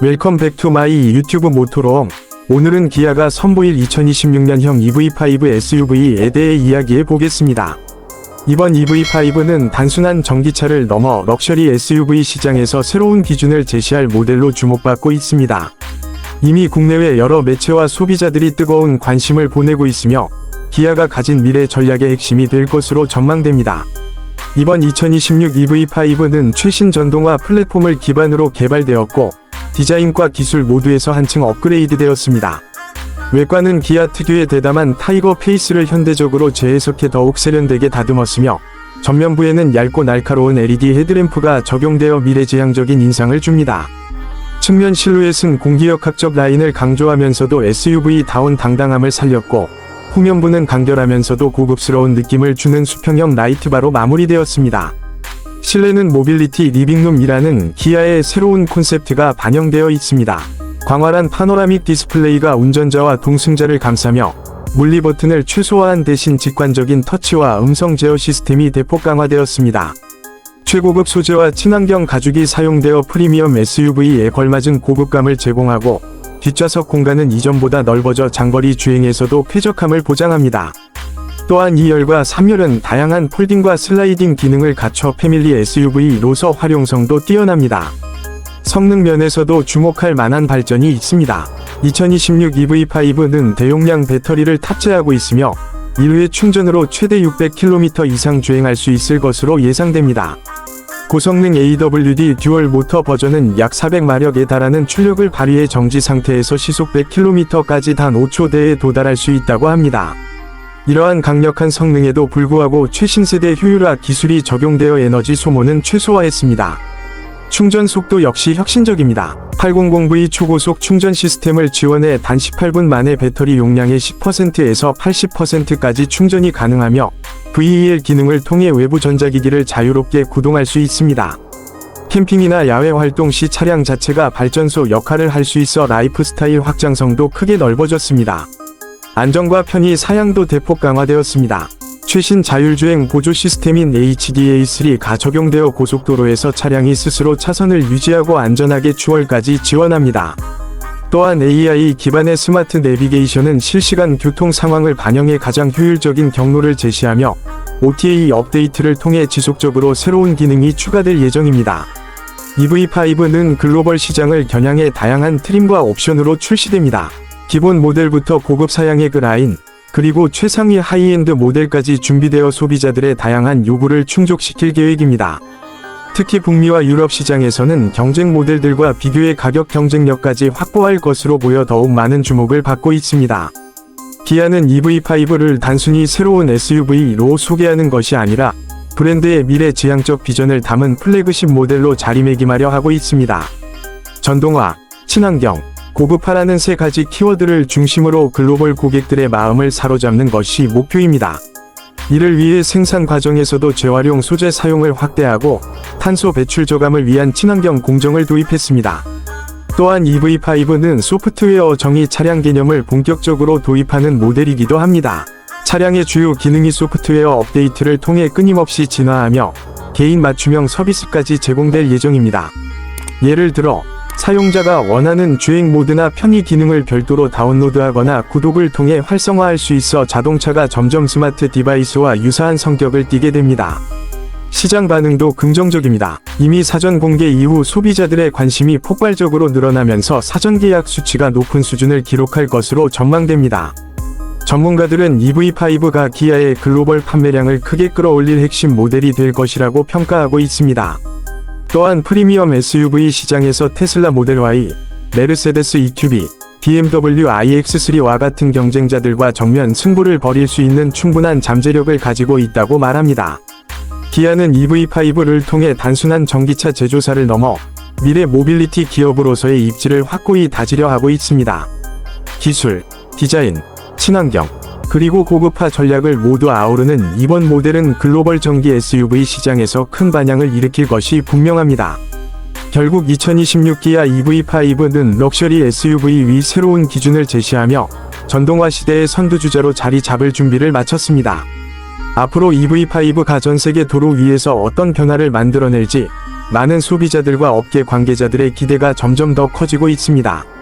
웰컴 백 투 마이 유튜브 모토롱. 오늘은 기아가 선보일 2026년형 EV5 SUV에 대해 이야기해 보겠습니다. 이번 EV5는 단순한 전기차를 넘어 럭셔리 SUV 시장에서 새로운 기준을 제시할 모델로 주목받고 있습니다. 이미 국내외 여러 매체와 소비자들이 뜨거운 관심을 보내고 있으며 기아가 가진 미래 전략의 핵심이 될 것으로 전망됩니다. 이번 2026 EV5는 최신 전동화 플랫폼을 기반으로 개발되었고 디자인과 기술 모두에서 한층 업그레이드 되었습니다. 외관은 기아 특유의 대담한 타이거 페이스를 현대적으로 재해석해 더욱 세련되게 다듬었으며 전면부에는 얇고 날카로운 LED 헤드램프가 적용되어 미래지향적인 인상을 줍니다. 측면 실루엣은 공기역학적 라인을 강조하면서도 SUV다운 당당함을 살렸고 후면부는 간결하면서도 고급스러운 느낌을 주는 수평형 라이트바로 마무리되었습니다. 실내는 모빌리티 리빙룸이라는 기아의 새로운 콘셉트가 반영되어 있습니다. 광활한 파노라믹 디스플레이가 운전자와 동승자를 감싸며 물리 버튼을 최소화한 대신 직관적인 터치와 음성 제어 시스템이 대폭 강화되었습니다. 최고급 소재와 친환경 가죽이 사용되어 프리미엄 SUV에 걸맞은 고급감을 제공하고 뒷좌석 공간은 이전보다 넓어져 장거리 주행에서도 쾌적함을 보장합니다. 또한 2열과 3열은 다양한 폴딩과 슬라이딩 기능을 갖춰 패밀리 SUV로서 활용성도 뛰어납니다. 성능 면에서도 주목할 만한 발전이 있습니다. 2026 EV5는 대용량 배터리를 탑재하고 있으며 1회 충전으로 최대 600km 이상 주행할 수 있을 것으로 예상됩니다. 고성능 AWD 듀얼 모터 버전은 약 400마력에 달하는 출력을 발휘해 정지 상태에서 시속 100km까지 단 5초대에 도달할 수 있다고 합니다. 이러한 강력한 성능에도 불구하고 최신 세대 효율화 기술이 적용되어 에너지 소모는 최소화했습니다. 충전 속도 역시 혁신적입니다. 800V 초고속 충전 시스템을 지원해 단 18분 만에 배터리 용량의 10%에서 80%까지 충전이 가능하며 VEL 기능을 통해 외부 전자기기를 자유롭게 구동할 수 있습니다. 캠핑이나 야외 활동 시 차량 자체가 발전소 역할을 할 수 있어 라이프스타일 확장성도 크게 넓어졌습니다. 안전과 편의 사양도 대폭 강화되었습니다. 최신 자율주행 보조 시스템인 HDA3가 적용되어 고속도로에서 차량이 스스로 차선을 유지하고 안전하게 추월까지 지원합니다. 또한 AI 기반의 스마트 내비게이션은 실시간 교통 상황을 반영해 가장 효율적인 경로를 제시하며 OTA 업데이트를 통해 지속적으로 새로운 기능이 추가될 예정입니다. EV5는 글로벌 시장을 겨냥해 다양한 트림과 옵션으로 출시됩니다. 기본 모델부터 고급 사양의 그 라인, 그리고 최상위 하이엔드 모델까지 준비되어 소비자들의 다양한 요구를 충족시킬 계획입니다. 특히 북미와 유럽 시장에서는 경쟁 모델들과 비교해 가격 경쟁력까지 확보할 것으로 보여 더욱 많은 주목을 받고 있습니다. 기아는 EV5를 단순히 새로운 SUV로 소개하는 것이 아니라 브랜드의 미래 지향적 비전을 담은 플래그십 모델로 자리매김하려 하고 있습니다. 전동화, 친환경, 고급화라는 세 가지 키워드를 중심으로 글로벌 고객들의 마음을 사로잡는 것이 목표입니다. 이를 위해 생산 과정에서도 재활용 소재 사용을 확대하고 탄소 배출 저감을 위한 친환경 공정을 도입했습니다. 또한 EV5는 소프트웨어 정의 차량 개념을 본격적으로 도입하는 모델이기도 합니다. 차량의 주요 기능이 소프트웨어 업데이트를 통해 끊임없이 진화하며 개인 맞춤형 서비스까지 제공될 예정입니다. 예를 들어 사용자가 원하는 주행 모드나 편의 기능을 별도로 다운로드하거나 구독을 통해 활성화할 수 있어 자동차가 점점 스마트 디바이스와 유사한 성격을 띠게 됩니다. 시장 반응도 긍정적입니다. 이미 사전 공개 이후 소비자들의 관심이 폭발적으로 늘어나면서 사전 계약 수치가 높은 수준을 기록할 것으로 전망됩니다. 전문가들은 EV5가 기아의 글로벌 판매량을 크게 끌어올릴 핵심 모델이 될 것이라고 평가하고 있습니다. 또한 프리미엄 SUV 시장에서 테슬라 모델 Y, 메르세데스 EQB, BMW iX3와 같은 경쟁자들과 정면 승부를 벌일 수 있는 충분한 잠재력을 가지고 있다고 말합니다. 기아는 EV5를 통해 단순한 전기차 제조사를 넘어 미래 모빌리티 기업으로서의 입지를 확고히 다지려 하고 있습니다. 기술, 디자인, 친환경, 그리고 고급화 전략을 모두 아우르는 이번 모델은 글로벌 전기 SUV 시장에서 큰 반향을 일으킬 것이 분명합니다. 결국 2026 기아 EV5는 럭셔리 SUV 위 새로운 기준을 제시하며 전동화 시대의 선두주자로 자리 잡을 준비를 마쳤습니다. 앞으로 EV5가 전 세계 도로 위에서 어떤 변화를 만들어낼지 많은 소비자들과 업계 관계자들의 기대가 점점 더 커지고 있습니다.